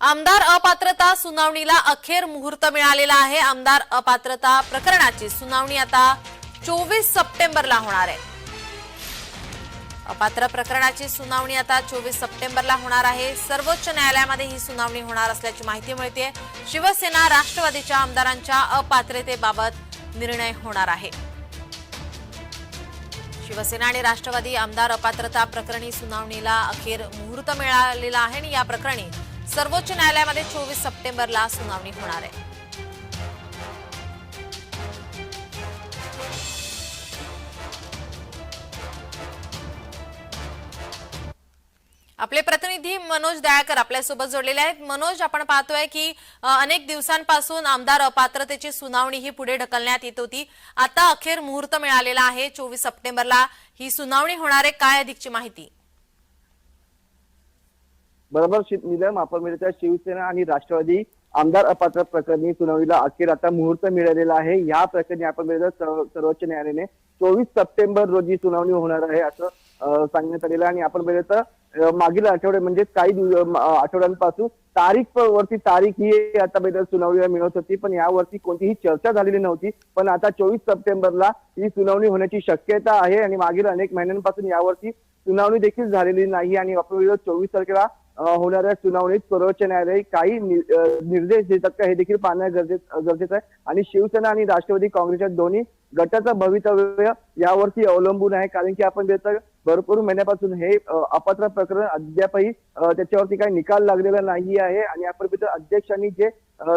आमदार अपात्रता सुनावणीला अखेर मुहूर्त मिळालेला आहे. आमदार अपात्रता प्रकरणाची सुनावणी आता चोवीस सप्टेंबरला होणार आहे. अपात्र प्रकरणाची सुनावणी आता चोवीस सप्टेंबरला होणार आहे. सर्वोच्च न्यायालयामध्ये ही सुनावणी होणार असल्याची माहिती मिळते शिवसेना राष्ट्रवादीच्या आमदारांच्या अपात्रतेबाबत निर्णय होणार आहे. शिवसेना आणि राष्ट्रवादी आमदार अपात्रता प्रकरणी सुनावणीला अखेर मुहूर्त मिळालेला आहे आणि या प्रकरणी सर्वोच्च न्यायालयामध्ये चोवीस सप्टेंबरला सुनावणी होणार आहे. आपले प्रतिनिधी मनोज दयाकर आपल्यासोबत जोडलेले आहेत. मनोज आपण पाहतोय की अनेक दिवसांपासून आमदार अपात्रतेची सुनावणी ही पुढे ढकलण्यात येत होती. आता अखेर मुहूर्त मिळालेला आहे. चोवीस सप्टेंबरला ही सुनावणी होणार आहे. काय अधिकची माहिती? बरोबर निलम आपण मिळत शिवसेना आणि राष्ट्रवादी आमदार अपात्र प्रकरणी सुनावणीला अखेर आता मुहूर्त मिळालेला आहे. या प्रकरणी आपण मिळत सर्वोच्च न्यायालयाने चोवीस सप्टेंबर रोजी सुनावणी होणार आहे असं सांगण्यात आलेलं आहे. आणि आपण मिळत मागील आठवडे म्हणजे काही आठवड्यांपासून तारीख वरती तारीख ही आता बेदर सुनावणीला मिळत होती. पण यावरती कोणतीही चर्चा झालेली नव्हती. पण आता चोवीस सप्टेंबरला ही सुनावणी होण्याची शक्यता आहे. आणि मागील अनेक महिन्यांपासून यावरती सुनावणी देखील झालेली नाही. आणि आपण चोवीस तारखेला होणाऱ्या सुनावणीत सर्वोच्च न्यायालय काही निर्देश देतात का हे देखील पाहणं गरजेचं गरजेचं आहे. आणि शिवसेना आणि राष्ट्रवादी काँग्रेसच्या दोन्ही गटाचं भवितव्य यावरती अवलंबून आहे. कारण की आपण त्याचं भरपूर महिन्यापासून हे अपात्र प्रकरण अद्यापही त्याच्यावरती काही निकाल लागलेला नाही आहे. आणि आपण तिथं अध्यक्षांनी जे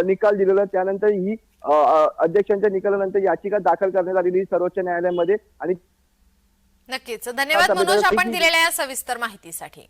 निकाल दिलेला त्यानंतर ही अध्यक्षांच्या निकालानंतर याचिका दाखल करण्यात आलेली सर्वोच्च न्यायालयामध्ये. आणि नक्कीच. धन्यवाद मनोज. आपण दिलेल्या या सविस्तर माहितीसाठी.